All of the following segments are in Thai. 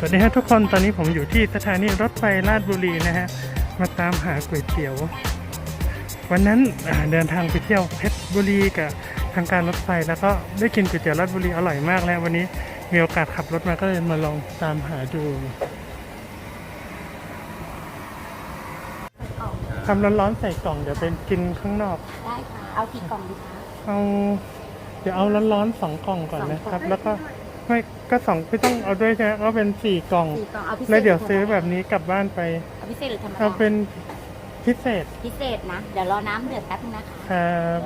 สวัสดีครับทุกคนตอนนี้ผมอยู่ที่สถานีรถไฟลาดบุรีนะฮะมาตามหาก๋วยเตี๋ยว วันนั้นอ่าเดินทางไปเที่ยวเพชรบุรีกับทางการรถไฟแล้วก็ได้กินก๋วยเตี๋ยวลาดบุรีอร่อยมากแล้ววันนี้มีโอกาสขับรถมาก็เลยมาลองตามหาดูทำร้อนๆใส่กล่องเดี๋ยวเป็นกินข้างนอก ได้ค่ะ เอากี่กล่องดีคะเอาเดี๋ยวเอาร้อนๆสองกล่องก่อนนะครับสองกล่องแล้วก็ไม่ ก็สองไม่ต้องเอาด้วยใช่ไหมก็เป็นสี่กล่อง สี่กล่องเอาพิเศษแล้วเดี๋ยวหรืซื้อธรรมดาแบบนี้กลับบ้านไป เอาพิเศษหรือธรรมดาเอาเป็นพิเศษพิเศษนะ เดี๋ยวรอน้ำเดือดแป๊บนึงนะคะครับ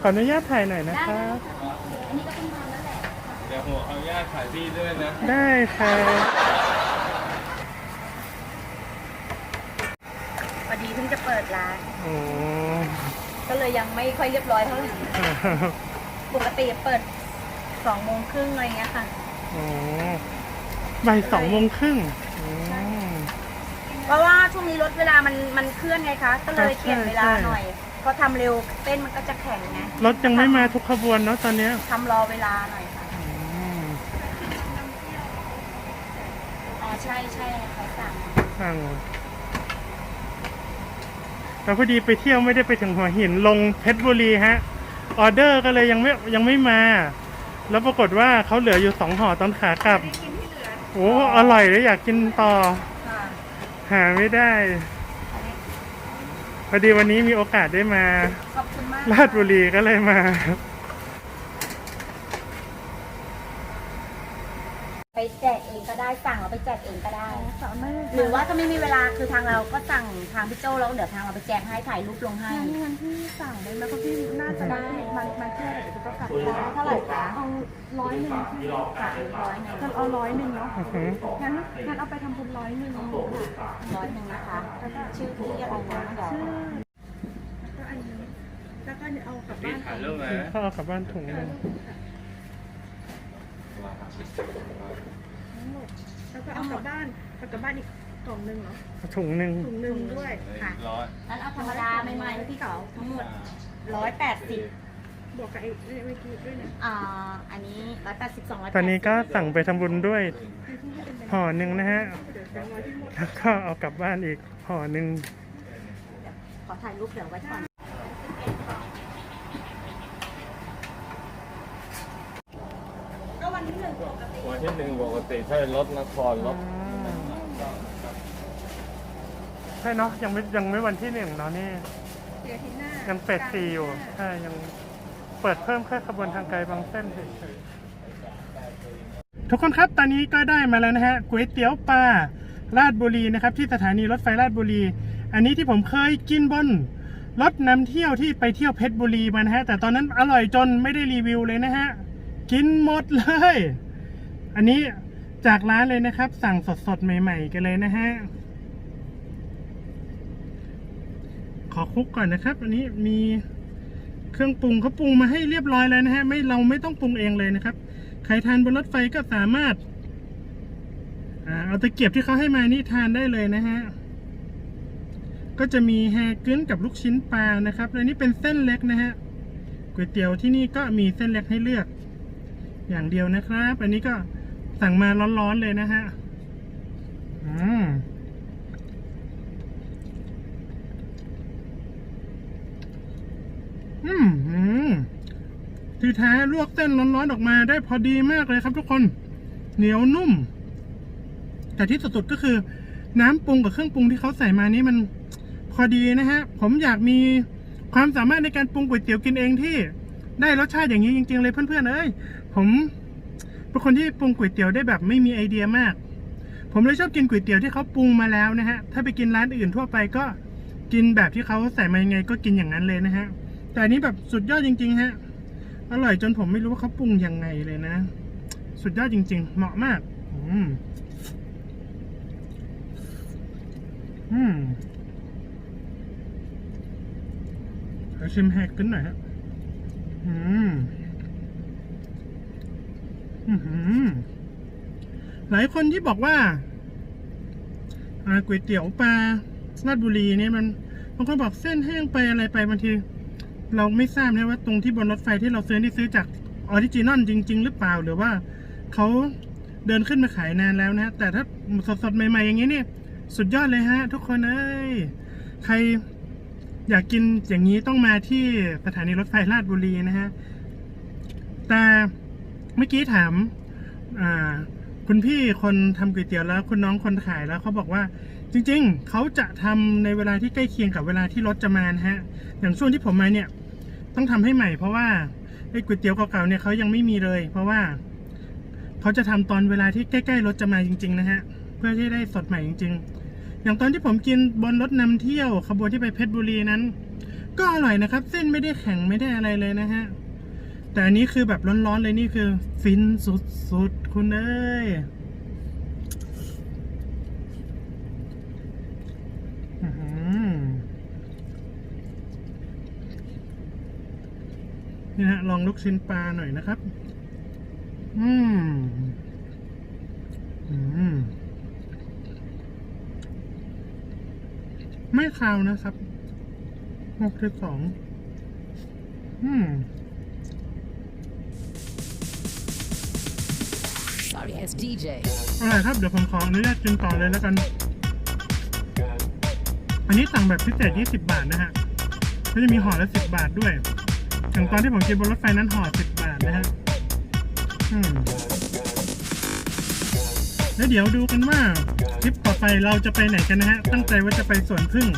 ขออนุญาตถ่ายหน่อยนะได้ครัได้บค่ะอันนี้ก็ต้องมาแล้วแหละเดี๋ยวผมขออนุญาตถ่ายพี่ด้วยนะได้ครับพอดีเพิ่งจะเปิดร้าน โอ้ก็เลยยังไม่ค่อยเรียบร้อยเท่าไหร่ ปกติเปิดสองโมงครึ่งอะไรเงี้ยค่ะ โอ้บ่ายสองโมงครึ่งอืมเพราะว่าช่วงนี้รถเวลามันมันเคลื่อนไงคะ ก็เลยใช่เปลี่ยนเวลาใช่หน่อยเพราะทำเร็วเต้นมันก็จะแข็งไงรถยังไม่มาทุกขบวนเนาะตอนเนี้ยทำรอเวลาหน่อยค่ะ อืมอ๋อใช่ใช่เขาสั่งสั่งแล้วพอดีไปเที่ยวไม่ได้ไปถึงหัวหินลงเพชรบุรีฮะ ออเดอร์ก็เลยยังไม่ยังไม่มา แล้วปรากฏว่าเขาเหลืออยู่สองห่อตอนขากลับโอ้อร่อยเลยอยากกินต่อค่ะหาไม่ได้พอดีวันนี้มีโอกาสได้มาขอบคุณมากลาดบุรีก็เลยมา ไปแจกเองก็ได้ สั่งเราไปแจกเองก็ได้หรือว่าถ้าไม่มีเวลาคือทางเราก็สั่งทางพี่โจแล้วเดี๋ยวทางเราไปแจกให้ถ่ายรูปลงให้ งั้นงั้นพี่สั่งได้ไหมเพราะพี่น่าจะได้มันมันเที่ยวเดี๋ยวจะต้องกลับเท่าไหร่คะเอาร้อยหนึ่งพี่ค่ะร้อยหนึ่งจะเอาร้อยหนึ่งเนาะอือหืองั้นงั้นเอาไปทำบุญร้อยหนึ่งค่ะร้อยหนึ่งนะคะ ชื่อพี่อะไรนะเดี๋ยวชื่อแล้วก็อันนี้แล้วก็เอากลับพี่บ้านถ่ายรูปไหมเขาเอากลับบ้านถุงหนึง ทั้งหมด แล้วก็เอากลับบ้านเอากลับบ้านอีกกล่องหนึ่งเหรอถุงหนึ่งถุงหนึ่งด้วย ค่ะ ร้อยนั้นเอาธรรมดาใหม่ๆแล้วพี่เก๋าทั้งหมด ร้อยแปดสิบ บวกกับไอ้ไอ้เมื่อกี้ด้วยเนี่ยอ่า อันนี้ร้อยแปดสิบสองร้อยตอนนี้ก็สั่งไปทำบุญด้วยให้พี่ให้เป็นแบงค์ห่อหนึ่งนะฮะ เดี๋ยวแบงค์ร้อยที่หมด แล้วก็เอากลับบ้านอีกห่อหนึ่ง ขอถ่ายรูปเดี๋ยวไว้ก่อน วันที่หนึ่งปกติวันที่หนึ่งปกติถ้ารถนครรถใช่เนาะยังไม่ยังไม่วันที่หนึ่งเนาะนี่เดี๋ยวอาทีหน้ายัยังเป็ดซีอยู่ใช่ยังเปิดเพิ่มแค่ขบวนทางไกลบางเส้นเฉยๆทุกคนครับตอนนี้ก็ได้มาแล้วนะฮะก๋วยเตี๋ยวปลาลาดบุรีนะครับ ที่สถานีรถไฟลาดบุรี อันนี้ที่ผมเคยกินบนรถนำเที่ยวที่ไปเที่ยวเพชรบุรีมานะฮะแต่ตอนนั้นอร่อยจนไม่ได้รีวิวเลยนะฮะ กินหมดเลย อันนี้จากร้านเลยนะครับ สั่งสดๆ ใหม่ ๆ กันเลยนะฮะ ขอคุกก่อนนะครับ อันนี้มีเครื่องปรุงเขาปรุงมาให้เรียบร้อยแล้วนะฮะ ไม่เราไม่ต้องปรุงเองเลยนะครับ ใครทานบนรถไฟก็สามารถอาเอาตะเกียบที่เขาให้มานี่ทานได้เลยนะฮะ ก็จะมีแฮกึ้นกับลูกชิ้นปลานะครับ และนี่เป็นเส้นเล็กนะฮะก๋วยเตี๋ยวที่นี่ก็มีเส้นเล็กให้เลือก อย่างเดียวนะครับ อันนี้ก็สั่งมาร้อนๆเลยนะฮะอืมอืมอืมที่แท้ลวกเส้นร้อนๆออกมาได้พอดีมากเลยครับทุกคน เหนียวนุ่ม แต่ที่สุดๆก็คือ น้ำปรุงกับเครื่องปรุงที่เขาใส่มานี่มันพอดีนะฮะ ผมอยากมีความสามารถในการปรุงก๋วยเตี๋ยวกินเองที่ ได้รสชาติอย่างนี้จริง ๆ เลยเพื่อนๆเอ้ยผมเป็นคนที่ปรุงก๋วยเตี๋ยวได้แบบไม่มีไอเดียมาก ผมเลยชอบกินก๋วยเตี๋ยวที่เขาปรุงมาแล้วนะฮะถ้าไปกินร้านอื่นทั่วไปก็กินแบบที่เขาใส่มายังไงก็กินอย่างนั้นเลยนะฮะแต่นี้แบบสุดยอดจริง ๆ ฮะ อร่อยจนผมไม่รู้ว่าเขาปรุงยังไงเลยนะ สุดยอดจริง ๆ เหมาะมาก อืมอืมขอชิมแฮกกันหน่อยฮะ อืมอือหือหลายคนที่บอกว่าก๋วยเตี๋ยวปลาราชบุรีเนี่ยมันบางคนบอกเส้นแห้งไปอะไรไปบางทีเราไม่ทราบนะว่าตรงที่บนรถไฟที่เราซื้อนี่ซื้อจากออริจินอลจริง ๆ หรือเปล่าหรือว่าเขาเดินขึ้นมาขายนานแล้วนะฮะแต่ถ้าสดๆใหม่ ๆ อย่างนี้เนี่ย สุดยอดเลยฮะ ทุกคนเอ้ยใคร อยากกินอย่างนี้ต้องมาที่สถานีรถไฟลาดบุรีนะฮะ แต่เมื่อกี้ถามคุณพี่คนทำก๋วยเตี๋ยวแล้วคุณน้องคนขายแล้วเขาบอกว่าจริง ๆ เขาจะทำในเวลาที่ใกล้เคียงกับเวลาที่รถจะมานะฮะ อย่างช่วงที่ผมมาเนี่ย ต้องทำให้ใหม่เพราะว่าไอ้ก๋วยเตี๋ยวเก่าๆเนี่ยเขายังไม่มีเลย เพราะว่าเขาจะทำตอนเวลาที่ใกล้ๆรถจะมาจริง ๆ นะฮะ เพื่อที่ได้สดใหม่จริง ๆ อย่างตอนที่ผมกินบนรถนำเที่ยวขบวนที่ไปเพชรบุรีนั้น ก็อร่อยนะครับ เส้นไม่ได้แข็งไม่ได้อะไรเลยนะฮะ แต่อันนี้คือแบบร้อนๆเลยนี่คือ ฟินสุดๆคุณเอ้ยนี่ฮะลองลูกชิ้นปลาหน่อยนะครับ อืม อืม ไม่คาวนะครับหกสิบสองอืม Sorry, it's DJ. อร่อยครับ เดี๋ยวผมขออนุญาตกินต่อเลยแล้วกัน อันนี้สั่งแบบพิเศษ 20 บาทนะฮะก็จะมีห่อละ 10 บาทด้วย อย่างตอนที่ผมกินบนรถไฟนั้นห่อ 10 บาทนะฮะ อืม แล้วเดี๋ยวดูกันว่า คลิปต่อไปเราจะไปไหนกันนะฮะ ตั้งใจว่าจะไปสวนพึ่ง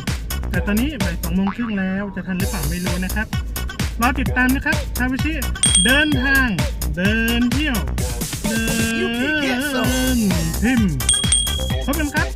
แต่ตอนนี้บ่ายสองโมงครึ่งแล้วจะทันหรือเปล่าไม่รู้นะครับรอติดตามนะครับทาวิชิเดินทาง เดินเที่ยว เดินทิมพบกันครับ